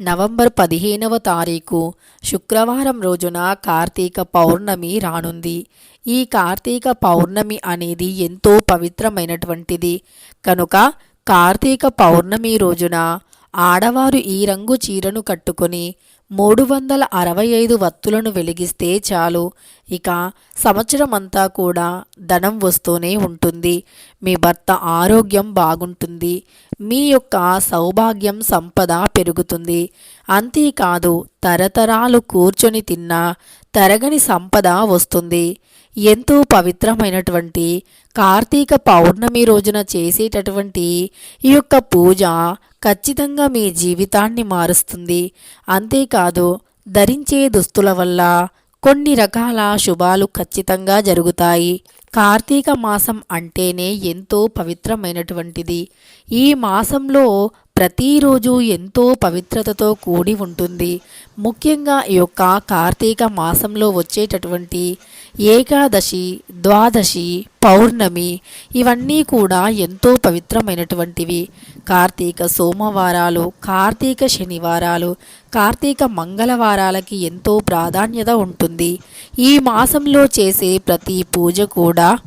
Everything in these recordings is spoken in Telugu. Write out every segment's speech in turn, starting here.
నవంబర్ పదిహేనవ తారీఖు శుక్రవారం రోజున కార్తీక పౌర్ణమి రానుంది. ఈ కార్తీక పౌర్ణమి అనేది ఎంతో పవిత్రమైనటువంటిది. కనుక కార్తీక పౌర్ణమి రోజున ఆడవారు ఈ రంగు చీరను కట్టుకొని మూడు వందల అరవై ఐదు వత్తులను వెలిగిస్తే చాలు. ఇక సంవత్సరం అంతా కూడా ధనం వస్తూనే ఉంటుంది. మీ భర్త ఆరోగ్యం బాగుంటుంది. మీ యొక్క సౌభాగ్యం సంపద పెరుగుతుంది. అంతేకాదు తరతరాలు కూర్చొని తిన్నా తరగని సంపద వస్తుంది. ఎంతో పవిత్రమైనటువంటి కార్తీక పౌర్ణమి రోజున చేసేటటువంటి ఈ యొక్క పూజ ఖచ్చితంగా మీ జీవితాన్ని మారుస్తుంది. అంతేకాదు ధరించే దుస్తుల వల్ల కొన్ని రకాల శుభాలు ఖచ్చితంగా జరుగుతాయి. కార్తీక మాసం అంటేనే ఎంతో పవిత్రమైనటువంటిది. ఈ మాసంలో ప్రతిరోజు ఎంతో పవిత్రతతో కూడి ఉంటుంది. ముఖ్యంగా ఈ యొక్క కార్తీక మాసంలో వచ్చేటటువంటి ఏకాదశి ద్వాదశి పౌర్ణమి ఇవన్నీ కూడా ఎంతో పవిత్రమైనటువంటివి. కార్తీక సోమవారాలు కార్తీక శనివారాలు కార్తీక మంగళవారాలకి ఎంతో ప్రాధాన్యత ఉంటుంది. ఈ మాసంలో చేసే ప్రతి పూజ కూడా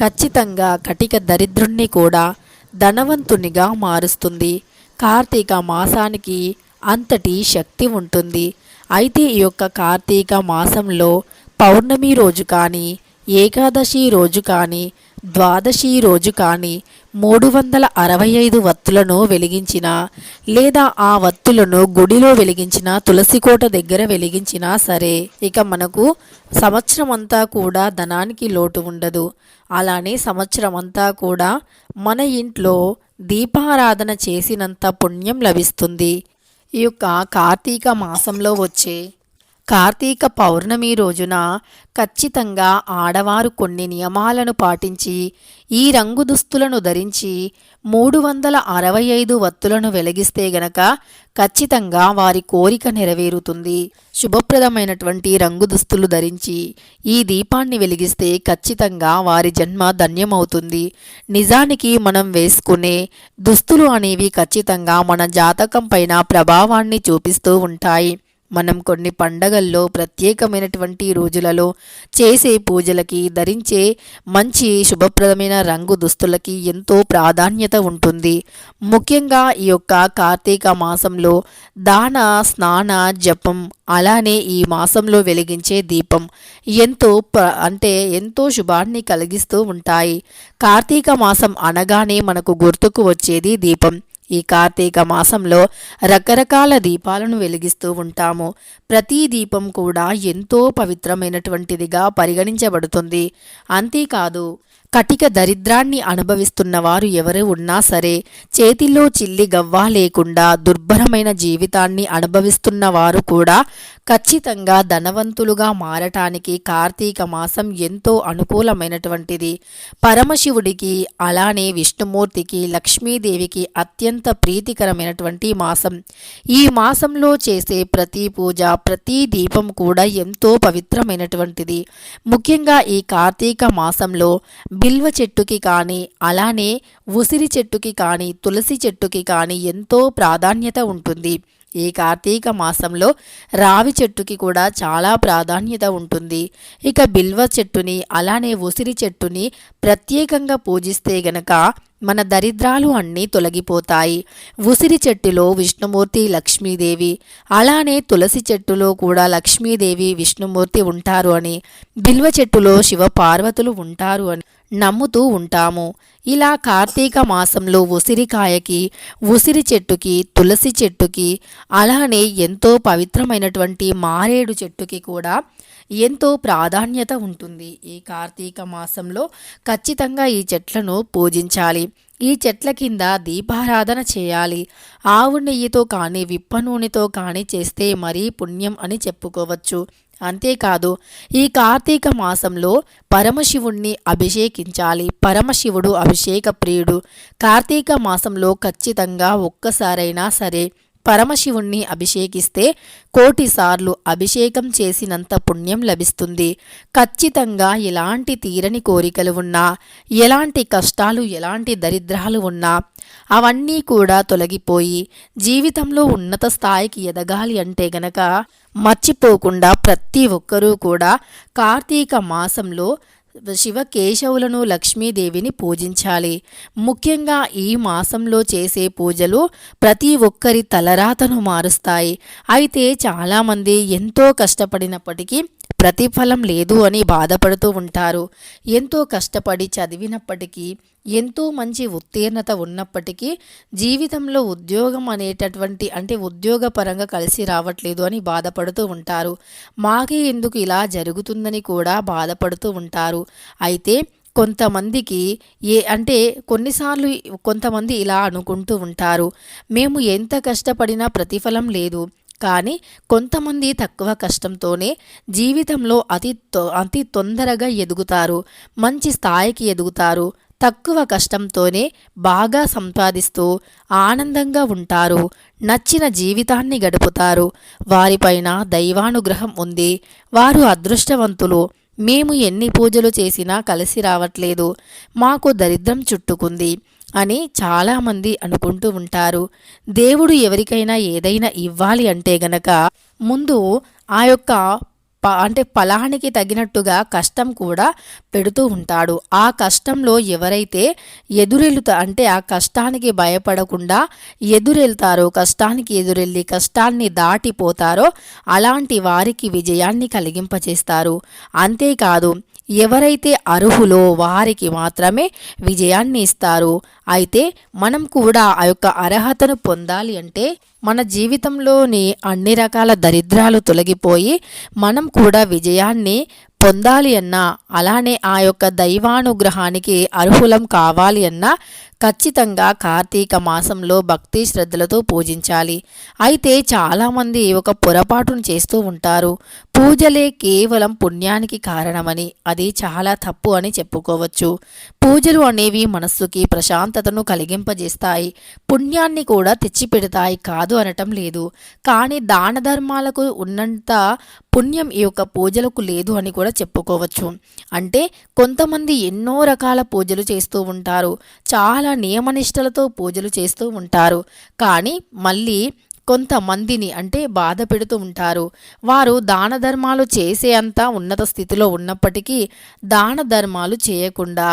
ఖచ్చితంగా కటిక దరిద్రుణ్ణి కూడా ధనవంతునిగా మారుస్తుంది. కార్తీక మాసానికి అంతటి శక్తి ఉంటుంది. అయితే ఈ యొక్క కార్తీక మాసంలో పౌర్ణమి రోజు కానీ ఏకాదశి రోజు కానీ ద్వాదశి రోజు కానీ మూడు వందల అరవై ఐదు వత్తులను వెలిగించిన లేదా ఆ వత్తులను గుడిలో వెలిగించిన తులసికోట దగ్గర వెలిగించినా సరే ఇక మనకు సంవత్సరం అంతా కూడా ధనానికి లోటు ఉండదు. అలానే సంవత్సరం అంతా కూడా మన ఇంట్లో దీపారాధన చేసినంత పుణ్యం లభిస్తుంది. ఈ యొక్క కార్తీక మాసంలో వచ్చే కార్తీక పౌర్ణమి రోజున ఖచ్చితంగా ఆడవారు కొన్ని నియమాలను పాటించి ఈ రంగు దుస్తులను ధరించి మూడు వందల అరవై ఐదు వత్తులను వెలిగిస్తే గనక ఖచ్చితంగా వారి కోరిక నెరవేరుతుంది. శుభప్రదమైనటువంటి రంగు దుస్తులు ధరించి ఈ దీపాన్ని వెలిగిస్తే ఖచ్చితంగా వారి జన్మ ధన్యమవుతుంది. నిజానికి మనం వేసుకునే దుస్తులు అనేవి ఖచ్చితంగా మన జాతకం పైన ప్రభావాన్ని చూపిస్తూ ఉంటాయి. మనం కొన్ని పండగల్లో ప్రత్యేకమైనటువంటి రోజులలో చేసే పూజలకి ధరించే మంచి శుభప్రదమైన రంగు దుస్తులకి ఎంతో ప్రాధాన్యత ఉంటుంది. ముఖ్యంగా ఈ యొక్క కార్తీక మాసంలో దాన స్నాన జపం అలానే ఈ మాసంలో వెలిగించే దీపం ఎంతో అంటే ఎంతో శుభాన్ని కలిగిస్తూ ఉంటాయి. కార్తీక మాసం అనగానే మనకు గుర్తుకు వచ్చేది దీపం. ఈ కార్తీక మాసంలో రకరకాల దీపాలను వెలిగిస్తూ ఉంటాము. ప్రతి దీపం కూడా ఎంతో పవిత్రమైనటువంటిదిగా పరిగణించబడుతుంది. అంతేకాదు కటిక దరిద్రాన్ని అనుభవిస్తున్న వారు ఎవరు ఉన్నా సరే చేతిలో చిల్లి గవ్వ లేకుండా దుర్భరమైన జీవితాన్ని అనుభవిస్తున్న వారు కూడా ఖచ్చితంగా ధనవంతులుగా మారటానికి కార్తీక మాసం ఎంతో అనుకూలమైనటువంటిది. పరమశివుడికి అలానే విష్ణుమూర్తికి లక్ష్మీదేవికి అత్యంత ప్రీతికరమైనటువంటి మాసం. ఈ మాసంలో చేసే ప్రతి పూజ ప్రతి దీపం కూడా ఎంతో పవిత్రమైనటువంటిది. ముఖ్యంగా ఈ కార్తీక మాసంలో బిల్వ చెట్టుకి కానీ అలానే ఉసిరి చెట్టుకి కానీ తులసి చెట్టుకి కానీ ఎంతో ప్రాధాన్యత ఉంటుంది. ఈ కార్తీక మాసంలో రావి చెట్టుకి కూడా చాలా ప్రాధాన్యత ఉంటుంది. ఇక బిల్వ చెట్టుని అలానే ఉసిరి చెట్టుని ప్రత్యేకంగా పూజిస్తే గనక మన దరిద్రాలు అన్నీ తొలగిపోతాయి. ఉసిరి చెట్టులో విష్ణుమూర్తి లక్ష్మీదేవి అలానే తులసి చెట్టులో కూడా లక్ష్మీదేవి విష్ణుమూర్తి ఉంటారు అని బిల్వ చెట్టులో శివ పార్వతులు ఉంటారు అని నమ్ముతూ ఉంటాము. ఇలా కార్తీక మాసంలో ఉసిరికాయకి ఉసిరి చెట్టుకి తులసి చెట్టుకి అలానే ఎంతో పవిత్రమైనటువంటి మారేడు చెట్టుకి కూడా ఎంతో ప్రాధాన్యత ఉంటుంది. ఈ కార్తీక మాసంలో ఖచ్చితంగా ఈ చెట్లను పూజించాలి. ఈ చెట్ల కింద దీపారాధన చేయాలి. ఆవు నెయ్యితో కానీ విప్ప నూనెతో కానీ చేస్తే మరీ పుణ్యం అని చెప్పుకోవచ్చు. అంతేకాదు ఈ కార్తీక మాసంలో పరమశివుణ్ణి అభిషేకించాలి. పరమశివుడు అభిషేక ప్రియుడు. కార్తీక మాసంలో ఖచ్చితంగా ఒక్కసారైనా సరే పరమశివుణ్ణి అభిషేకిస్తే కోటిసార్లు అభిషేకం చేసినంత పుణ్యం లభిస్తుంది. ఖచ్చితంగా ఎలాంటి తీరని కోరికలు ఉన్నా ఎలాంటి కష్టాలు ఎలాంటి దరిద్రాలు ఉన్నా అవన్నీ కూడా తొలగిపోయి జీవితంలో ఉన్నత స్థాయికి ఎదగాలి అంటే గనక మర్చిపోకుండా ప్రతి ఒక్కరూ కూడా కార్తీక మాసంలో శివకేశవులను లక్ష్మీదేవిని పూజించాలి. ముఖ్యంగా ఈ మాసంలో చేసే పూజలు ప్రతి ఒక్కరి తలరాతను మారుస్తాయి. అయితే చాలామంది ఎంతో కష్టపడినప్పటికీ ప్రతిఫలం లేదు అని బాధపడుతూ ఉంటారు. ఎంతో కష్టపడి చదివినప్పటికీ ఎంతో మంచి ఉత్తీర్ణత ఉన్నప్పటికీ జీవితంలో ఉద్యోగం అనేటటువంటి అంటే ఉద్యోగపరంగా కలిసి రావట్లేదు అని బాధపడుతూ ఉంటారు. మాకే ఎందుకు ఇలా జరుగుతుందని కూడా బాధపడుతూ ఉంటారు. అయితే కొంతమందికి ఏ అంటే కొన్నిసార్లు కొంతమంది ఇలా అనుకుంటూ ఉంటారు. మేము ఎంత కష్టపడినా ప్రతిఫలం లేదు. కానీ కొంతమంది తక్కువ కష్టంతోనే జీవితంలో అతి అతి తొందరగా ఎదుగుతారు మంచి స్థాయికి ఎదుగుతారు తక్కువ కష్టంతోనే బాగా సంపాదిస్తూ ఆనందంగా ఉంటారు నచ్చిన జీవితాన్ని గడుపుతారు. వారిపైన దైవానుగ్రహం ఉంది. వారు అదృష్టవంతులు. మేము ఎన్ని పూజలు చేసినా కలిసి రావట్లేదు. మాకు దరిద్రం చుట్టుకుంది. అని చాలామంది అనుకుంటూ ఉంటారు. దేవుడు ఎవరికైనా ఏదైనా ఇవ్వాలి అంటే గనక ముందు ఆ యొక్క ప అంటే ఫలానికి తగినట్టుగా కష్టం కూడా పెడుతూ ఉంటాడు. ఆ కష్టంలో ఎవరైతే ఎదురెళ్తా అంటే ఆ కష్టానికి భయపడకుండా ఎదురెళ్తారో కష్టానికి ఎదురెళ్ళి కష్టాన్ని దాటిపోతారో అలాంటి వారికి విజయాన్ని కలిగింపచేస్తారు. అంతేకాదు ఎవరైతే అర్హులో వారికి మాత్రమే విజయాన్ని ఇస్తారు. అయితే మనం కూడా ఆ యొక్క అర్హతను పొందాలి అంటే మన జీవితంలోని అన్ని రకాల దరిద్రాలు తొలగిపోయి మనం కూడా విజయాన్ని పొందాలి అన్నా అలానే ఆ యొక్క దైవానుగ్రహానికి అర్హులం కావాలి అన్నా ఖచ్చితంగా కార్తీక మాసంలో భక్తి శ్రద్ధలతో పూజించాలి. అయితే చాలామంది ఒక పొరపాటును చేస్తూ ఉంటారు. పూజలే కేవలం పుణ్యానికి కారణమని అది చాలా తప్పు అని చెప్పుకోవచ్చు. పూజలు అనేవి మనస్సుకి ప్రశాంతతను కలిగింపజేస్తాయి. పుణ్యాన్ని కూడా తెచ్చిపెడతాయి కాదు అనటం లేదు. కానీ దాన ధర్మాలకు ఉన్నంత పుణ్యం ఈ యొక్క పూజలకు లేదు అని కూడా చెప్పుకోవచ్చు. అంటే కొంతమంది ఎన్నో రకాల పూజలు చేస్తూ ఉంటారు. చాలా నియమనిష్టలతో పూజలు చేస్తూ ఉంటారు. కానీ మళ్ళీ కొంతమందిని అంటే బాధ పెడుతూ ఉంటారు. వారు దాన ధర్మాలు చేసే అంత ఉన్నత స్థితిలో ఉన్నప్పటికీ దాన ధర్మాలు చేయకుండా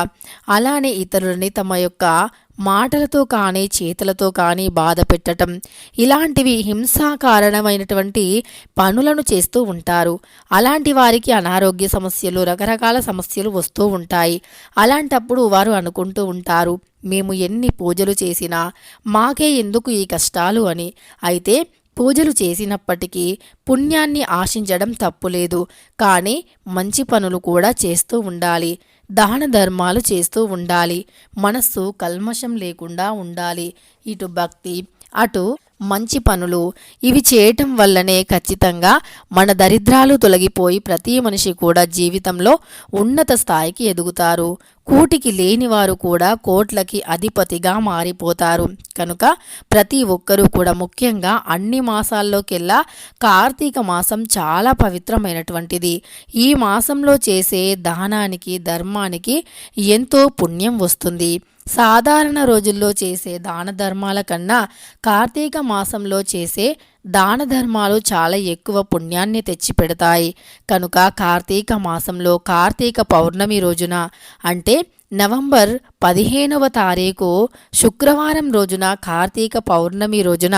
అలానే ఇతరులని తమ యొక్క మాటలతో కానీ చేతులతో కానీ బాధ పెట్టడం ఇలాంటివి హింసా కారణమైనటువంటి పనులను చేస్తూ ఉంటారు. అలాంటి వారికి అనారోగ్య సమస్యలు రకరకాల సమస్యలు వస్తూ ఉంటాయి. అలాంటప్పుడు వారు అనుకుంటూ ఉంటారు మేము ఎన్ని పూజలు చేసినా మాకే ఎందుకు ఈ కష్టాలు? అని. అయితే పూజలు చేసినప్పటికీ పుణ్యాన్ని ఆశించడం తప్పులేదు. కానీ మంచి పనులు కూడా చేస్తూ ఉండాలి. దాన ధర్మాలు చేస్తూ ఉండాలి. మనస్సు కల్మషం లేకుండా ఉండాలి. ఇటు భక్తి అటు మంచి పనులు. ఇవి చేయటం వల్లనే ఖచ్చితంగా మన దరిద్రాలు తొలగిపోయి ప్రతి మనిషి కూడా జీవితంలో ఉన్నత స్థాయికి ఎదుగుతారు. కూటికి లేనివారు కూడా కోట్లకి అధిపతిగా మారిపోతారు. కనుక ప్రతి ఒక్కరూ కూడా ముఖ్యంగా అన్ని మాసాల్లోకెల్లా కార్తీక మాసం చాలా పవిత్రమైనటువంటిది. ఈ మాసంలో చేసే దానానికి ధర్మానికి ఎంతో పుణ్యం వస్తుంది. సాధారణ రోజుల్లో చేసే దాన ధర్మాల కన్నా కార్తీక మాసంలో చేసే దాన ధర్మాలు చాలా ఎక్కువ పుణ్యాన్ని తెచ్చిపెడతాయి కనుక కార్తీక మాసంలో కార్తీక పౌర్ణమి రోజున అంటే నవంబర్ పదిహేనవ తారీఖు శుక్రవారం రోజున కార్తీక పౌర్ణమి రోజున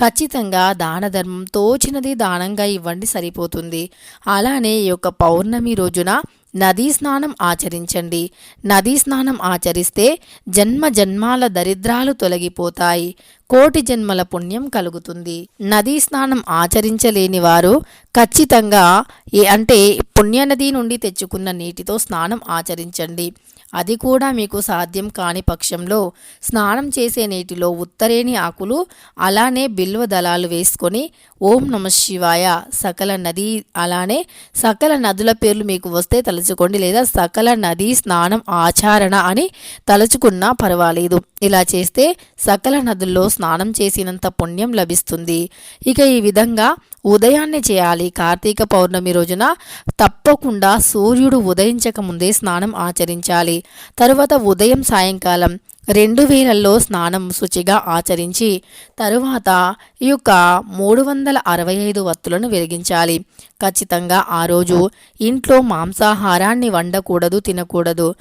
ఖచ్చితంగా దాన ధర్మం తోచినది దానంగా ఇవ్వండి సరిపోతుంది. అలానే ఈ యొక్క పౌర్ణమి రోజున నదీ స్నానం ఆచరించండి. నదీ స్నానం ఆచరిస్తే జన్మ జన్మాల దరిద్రాలు తొలగిపోతాయి. కోటి జన్మల పుణ్యం కలుగుతుంది. నదీ స్నానం ఆచరించలేని వారు ఖచ్చితంగా ఏ అంటే పుణ్యనది నుండి తెచ్చుకున్న నీటితో స్నానం ఆచరించండి. అది కూడా మీకు సాధ్యం కాని పక్షంలో స్నానం చేసే నీటిలో ఉత్తరేణి ఆకులు అలానే బిల్వ దళాలు వేసుకొని ఓం నమ శివాయ. సకల నది అలానే సకల నదుల పేర్లు మీకు వస్తే తలుచుకోండి లేదా సకల నదీ స్నానం ఆచరణ అని తలుచుకున్నా పర్వాలేదు. ఇలా చేస్తే సకల నదుల్లో స్నానం చేసినంత పుణ్యం లభిస్తుంది. ఇక ఈ విధంగా ఉదయాన్నే చేయాలి. కార్తీక పౌర్ణమి రోజున తప్పకుండా సూర్యుడు ఉదయించక ముందే స్నానం ఆచరించాలి. తరువాత ఉదయం సాయంకాలం రెండు వేలల్లో స్నానం శుచిగా ఆచరించి తరువాత ఈ యొక్క మూడు వందల అరవై ఐదు వత్తులను వెలిగించాలి. ఖచ్చితంగా ఆ రోజు ఇంట్లో మాంసాహారాన్ని వండకూడదు తినకూడదు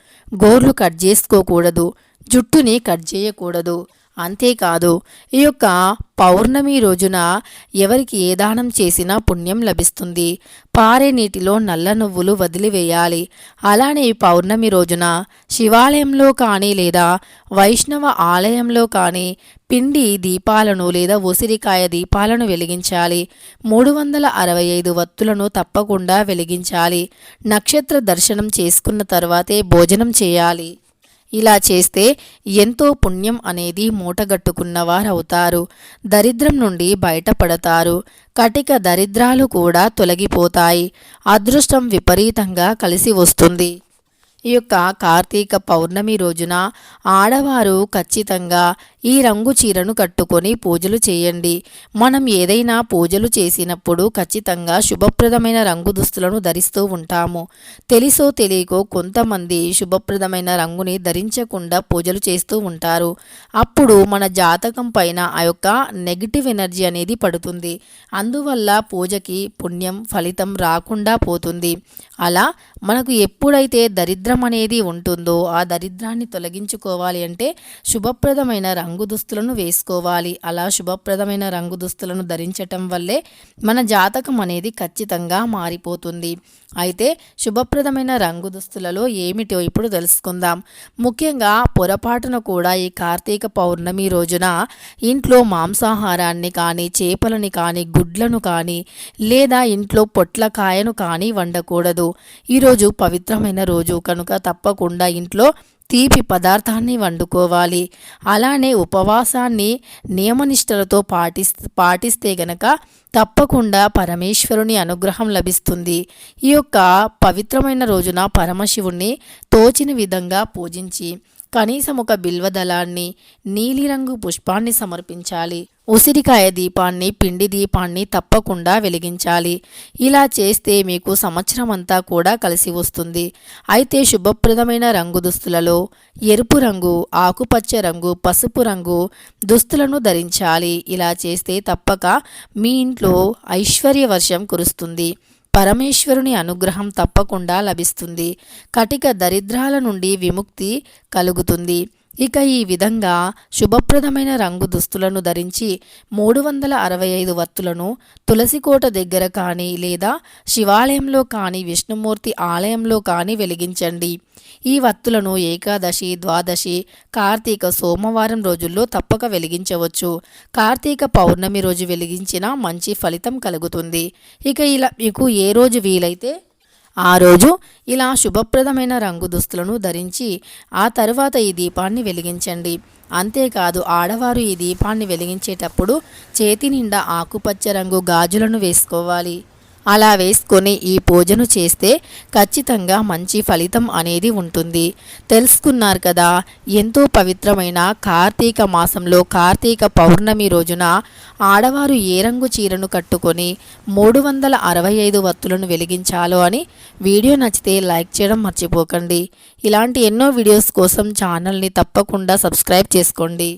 గోర్లు కట్ చేసుకోకూడదు జుట్టుని కట్ చేయకూడదు. అంతేకాదు ఈ యొక్క పౌర్ణమి రోజున ఎవరికి ఏ దానం చేసినా పుణ్యం లభిస్తుంది. పారే నీటిలో నల్ల నువ్వులు వదిలివేయాలి. అలానే ఈ పౌర్ణమి రోజున శివాలయంలో కానీ లేదా వైష్ణవ ఆలయంలో కానీ పిండి దీపాలను లేదా ఉసిరికాయ దీపాలను వెలిగించాలి. మూడు వందల అరవై ఐదు వత్తులను తప్పకుండా వెలిగించాలి. నక్షత్ర దర్శనం చేసుకున్న తర్వాతే భోజనం చేయాలి. ఇలా చేస్తే ఎంతో పుణ్యం అనేది మూటగట్టుకున్నవారవుతారు. దరిద్రం నుండి బయటపడతారు. కటిక దరిద్రాలు కూడా తొలగిపోతాయి. అదృష్టం విపరీతంగా కలిసి వస్తుంది. ఈ యొక్క కార్తీక పౌర్ణమి రోజున ఆడవారు ఖచ్చితంగా ఈ రంగు చీరను కట్టుకొని పూజలు చేయండి. మనం ఏదైనా పూజలు చేసినప్పుడు ఖచ్చితంగా శుభప్రదమైన రంగు దుస్తులను ధరిస్తూ ఉంటాము. తెలిసో తెలియకో కొంతమంది శుభప్రదమైన రంగుని ధరించకుండా పూజలు చేస్తూ ఉంటారు. అప్పుడు మన జాతకం పైన ఆ యొక్క నెగిటివ్ ఎనర్జీ అనేది పడుతుంది. అందువల్ల పూజకి పుణ్యం ఫలితం రాకుండా పోతుంది. అలా మనకు ఎప్పుడైతే దరిద్రం అనేది ఉంటుందో ఆ దరిద్రాన్ని తొలగించుకోవాలి అంటే శుభప్రదమైన రంగు రంగు దుస్తులను వేసుకోవాలి. అలా శుభప్రదమైన రంగు దుస్తులను ధరించటం వల్లే మన జాతకం అనేది ఖచ్చితంగా మారిపోతుంది. అయితే శుభప్రదమైన రంగు దుస్తులలో ఏమిటో ఇప్పుడు తెలుసుకుందాం. ముఖ్యంగా పొరపాటున కూడా ఈ కార్తీక పౌర్ణమి రోజున ఇంట్లో మాంసాహారాన్ని కానీ చేపలని కానీ గుడ్లను కానీ లేదా ఇంట్లో పొట్లకాయను కానీ వండకూడదు. ఈరోజు పవిత్రమైన రోజు. కనుక తప్పకుండా ఇంట్లో తీపి పదార్థాన్ని వండుకోవాలి. అలానే ఉపవాసాన్ని నియమనిష్టలతో పాటి పాటిస్తే గనక తప్పకుండా పరమేశ్వరుని అనుగ్రహం లభిస్తుంది. ఈ యొక్క పవిత్రమైన రోజున పరమశివుణ్ణి తోచిన విధంగా పూజించి కనీసం ఒక బిల్వదళాన్ని నీలిరంగు పుష్పాన్ని సమర్పించాలి. ఉసిరికాయ దీపాన్ని పిండి దీపాన్ని తప్పకుండా వెలిగించాలి. ఇలా చేస్తే మీకు సంవత్సరం అంతా కూడా కలిసి వస్తుంది. అయితే శుభప్రదమైన రంగు దుస్తులలో ఎరుపు రంగు ఆకుపచ్చ రంగు పసుపు రంగు దుస్తులను ధరించాలి. ఇలా చేస్తే తప్పక మీ ఇంట్లో ఐశ్వర్య వర్షం కురుస్తుంది. పరమేశ్వరుని అనుగ్రహం తప్పకుండా లభిస్తుంది. కటిక దరిద్రాల నుండి విముక్తి కలుగుతుంది. ఇక ఈ విధంగా శుభప్రదమైన రంగు దుస్తులను ధరించి మూడు వందల అరవై ఐదు వత్తులను తులసికోట దగ్గర కానీ లేదా శివాలయంలో కానీ విష్ణుమూర్తి ఆలయంలో కానీ వెలిగించండి. ఈ వత్తులను ఏకాదశి ద్వాదశి కార్తీక సోమవారం రోజుల్లో తప్పక వెలిగించవచ్చు. కార్తీక పౌర్ణమి రోజు వెలిగించిన మంచి ఫలితం కలుగుతుంది. ఇక ఇలా మీకు ఏ రోజు వీలైతే ఆ రోజు ఇలా శుభప్రదమైన రంగు దుస్తులను ధరించి ఆ తరువాత ఈ దీపాన్ని వెలిగించండి. అంతేకాదు ఆడవారు ఈ దీపాన్ని వెలిగించేటప్పుడు చేతి నిండా ఆకుపచ్చ రంగు గాజులను వేసుకోవాలి. అలా వేసుకొని ఈ పూజను చేస్తే ఖచ్చితంగా మంచి ఫలితం అనేది ఉంటుంది. తెలుసుకున్నారు కదా ఎంతో పవిత్రమైన కార్తీక మాసంలో కార్తీక పౌర్ణమి రోజున ఆడవారు ఏ రంగు చీరను కట్టుకొని మూడు వందల అరవై ఐదు వత్తులను వెలిగించాలో అని వీడియో నచ్చితే లైక్ చేయడం మర్చిపోకండి. ఇలాంటి ఎన్నో వీడియోస్ కోసం ఛానల్ని తప్పకుండా సబ్స్క్రైబ్ చేసుకోండి.